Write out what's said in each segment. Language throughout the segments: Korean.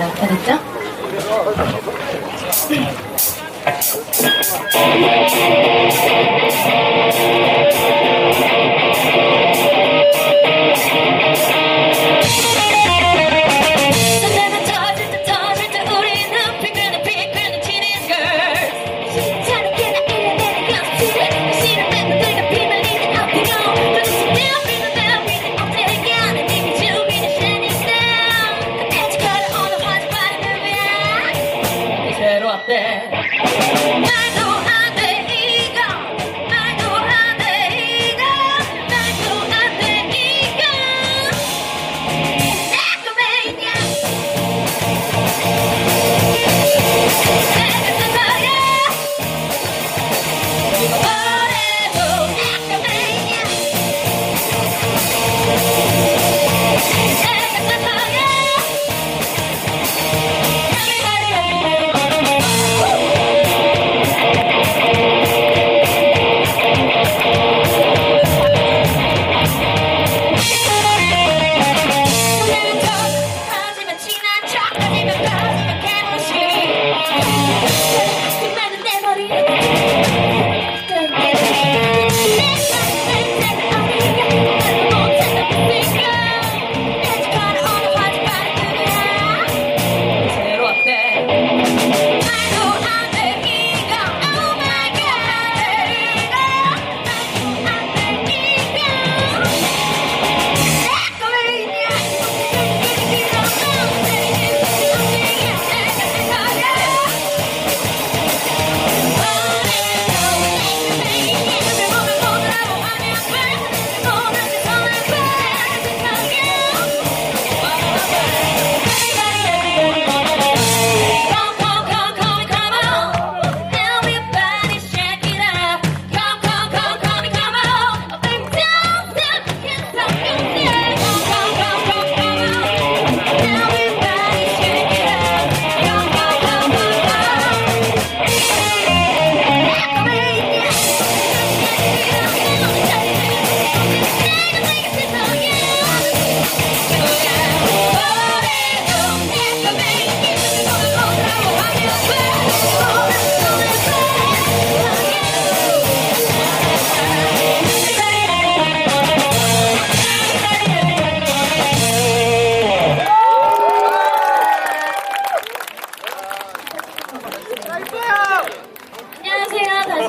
알았죠? there.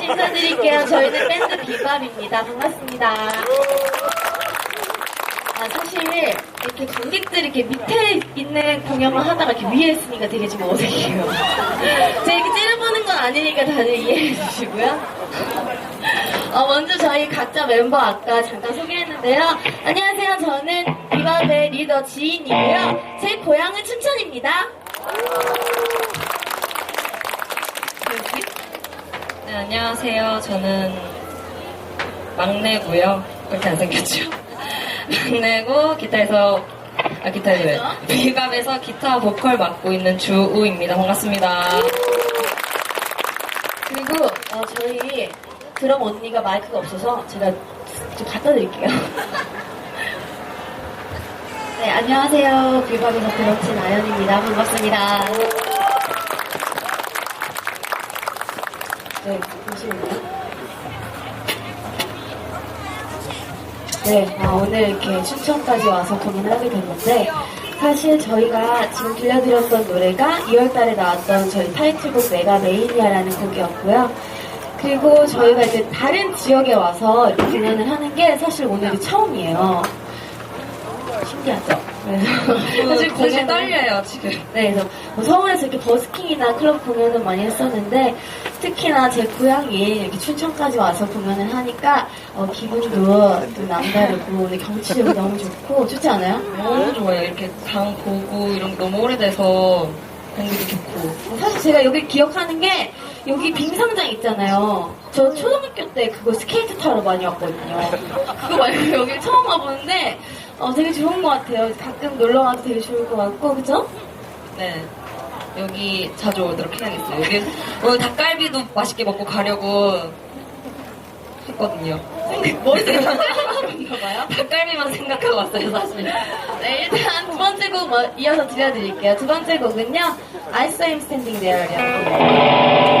인사드릴게요. 저희는 밴드 비밥입니다. 반갑습니다. 아, 사실 이렇게 관객들이 이렇게 밑에 있는 공연을 하다가 이렇게 위에 있으니까 되게 좀 어색해요. 제가 이렇게 찌르보는 건 아니니까 다들 이해해 주시고요. 어, 먼저 저희 각자 멤버 아까 잠깐 소개했는데요. 안녕하세요. 저는 비밥의 리더 지인이고요. 제 고향은 춘천입니다. 네, 안녕하세요. 저는 막내고요. 그렇게 안 생겼죠. 막내고 기타에서 아 기타에 비밥에서 기타 보컬 맡고 있는 주우입니다. 반갑습니다. 그리고 어, 저희 드럼 언니가 마이크가 없어서 제가 좀 갖다 드릴게요. 네, 안녕하세요. 비밥에서 드럼친 아연입니다. 반갑습니다. 네, 보시면요. 네, 아, 오늘 이렇게 춘천까지 와서 공연을 하게 됐는데, 사실 저희가 지금 들려드렸던 노래가 2월달에 나왔던 저희 타이틀곡 메가 메이니아라는 곡이었고요. 그리고 저희가 이제 다른 지역에 와서 이렇게 공연을 하는 게 사실 오늘이 처음이에요. 신기하죠? 그래서 사실 공연 떨려요 지금. 네, 그래서 뭐 서울에서 이렇게 버스킹이나 클럽 공연을 많이 했었는데 특히나 제 고향이 이렇게 춘천까지 와서 공연을 하니까 어, 기분도 또 남다르고 경치도 너무 좋고 좋지 않아요? 너무 좋아요. 이렇게 강 보고 이런 게 너무 오래돼서 공기도 좋고. 사실 제가 여기 기억하는 게 여기 빙상장 있잖아요. 저 초등학교 때 그거 스케이트 타러 많이 왔거든요. 그거 말고 여기 처음 와보는데 어, 되게 좋은 것 같아요. 가끔 놀러 와도 되게 좋을 것 같고 그죠? 네. 여기 자주 오도록 해야겠어요. 여기 오늘 닭갈비도 맛있게 먹고 가려고 했거든요. 머릿속에 싶으신가 봐요. 닭갈비만 생각하고 왔어요, 사실. 네, 일단 두 번째 곡 뭐- 이어서 들려드릴게요. 두 번째 곡은요. I saw him standing there이라는 곡이에요.